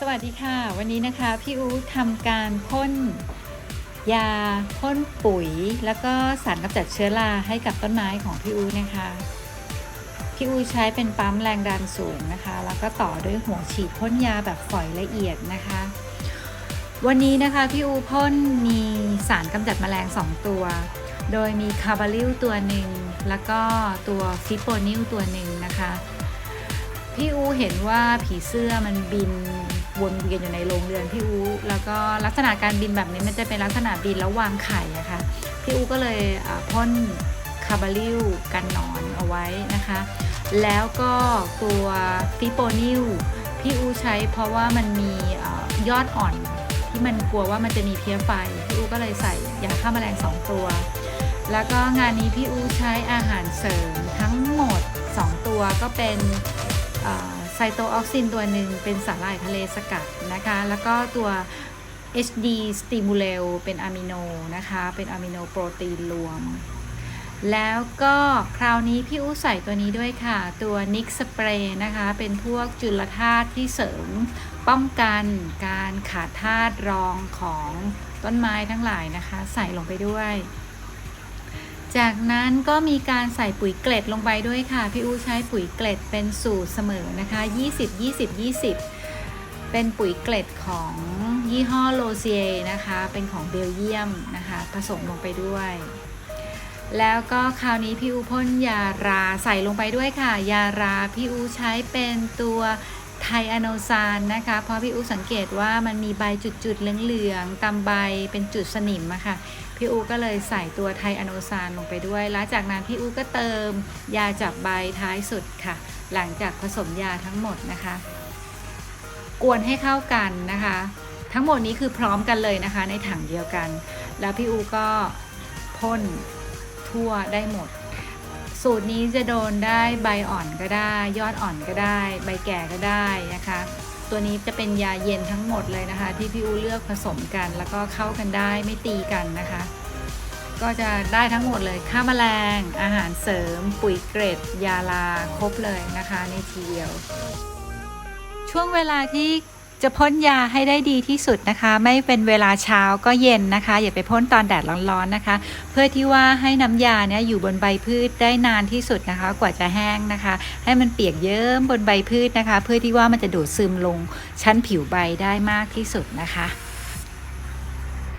สวัสดีค่ะ วันนี้นะคะพี่อู๋ทำการพ่นยาพ่นปุ๋ย แล้วก็สารกำจัดเชื้อราให้กับต้นไม้ของพี่อู๋นะคะพี่อู๋ใช้เป็นปั๊มแรงดันสูงนะคะ แล้วก็ต่อด้วยหัวฉีดพ่นยาแบบฝอยละเอียดนะคะ วันนี้นะคะพี่อูพ่นมีสารกำจัดแมลง 2 ตัว โดยมีคาร์บาลิลตัวหนึ่งแล้วก็ตัวฟิโปนิลตัวหนึ่งนะคะพี่อูเห็นว่าผีเสื้อมันบิน วนเวียนอยู่ในโรงเรือนพี่อูแล้วก็ลักษณะการบินแบบนี้มันจะเป็นลักษณะบินแล้ววางไข่อะค่ะพี่อูก็เลยพ่นคาบาลิวกันนอนเอาไว้นะคะ แล้วก็ตัวฟิโปนิลพี่อูใช้เพราะว่ามันมียอดอ่อนที่มันกลัวว่ามันจะมีเพี้ยไฟพี่อูก็เลยใส่ยาฆ่าแมลง 2 ตัว แล้วก็งานนี้พี่อูใช้อาหารเสริมทั้งหมด 2 ตัวก็เป็น ไซโตออกซินตัวหนึ่งเป็นสาหร่ายทะเลสกัดนะคะ แล้วก็ตัว HD Stimulel เป็นอะมิโนนะคะ เป็นอะมิโนโปรตีนรวม แล้วก็คราวนี้พี่อู้ใส่ตัวนี้ด้วยค่ะ ตัวนิกสเปรย์นะคะ เป็นพวกจุลธาตุที่เสริมป้องกันการขาดธาตุรองของต้นไม้ทั้งหลายนะคะ ใส่ลงไปด้วย จากนั้นก็มีการใส่ปุ๋ยเกล็ดลงไปด้วยค่ะ พี่อูใช้ปุ๋ยเกล็ดเป็นสูตรเสมอนะคะ 20 20 20 เป็นปุ๋ยเกล็ดของยี่ห้อโลเซียนะคะ เป็นของเบลเยียมนะคะ ผสมลงไปด้วย แล้วก็คราวนี้พี่อูพ่นยาราใส่ลงไปด้วยค่ะ ยาราพี่อูใช้เป็นตัว ไทอโนซานนะคะ เพราะพี่อูสังเกตว่ามันมีใบจุดๆเหลืองๆตามใบเป็นจุดสนิมอะค่ะพี่อูก็เลยใส่ตัวไทอโนซานลงไปด้วย แล้วจากนั้นพี่อูก็เติมยาจับใบท้ายสุดค่ะ หลังจากผสมยาทั้งหมดนะคะ กวนให้เข้ากันนะคะ ทั้งหมดนี้คือพร้อมกันเลยนะคะ ในถังเดียวกัน แล้วพี่อูก็พ่นทั่วได้หมด สูตรนี้จะโดนได้ใบอ่อนก็ได้ ยอดอ่อนก็ได้ ใบแก่ก็ได้นะคะ ตัวนี้จะเป็นยาเย็นทั้งหมดเลยนะคะ ที่พี่อูเลือกผสมกัน แล้วก็เข้ากันได้ไม่ตีกันนะคะ ก็จะได้ทั้งหมดเลยค่าแมลง อาหารเสริม ปุ๋ยเกรด ยาลาครบเลยนะคะในทีเดียว ช่วงเวลาที่ จะพ่นยาให้ได้ดีที่สุดนะคะ ไม่เป็นเวลาเช้าก็เย็นนะคะ อย่าไปพ่นตอนแดดร้อนๆนะคะ เพื่อที่ว่าให้น้ำยาเนี่ยอยู่บนใบพืชได้นานที่สุดนะคะ กว่าจะแห้งนะคะ ให้มันเปียกเยิ้มบนใบพืชนะคะ เพื่อที่ว่ามันจะดูดซึมลงชั้นผิวใบได้มากที่สุดนะคะ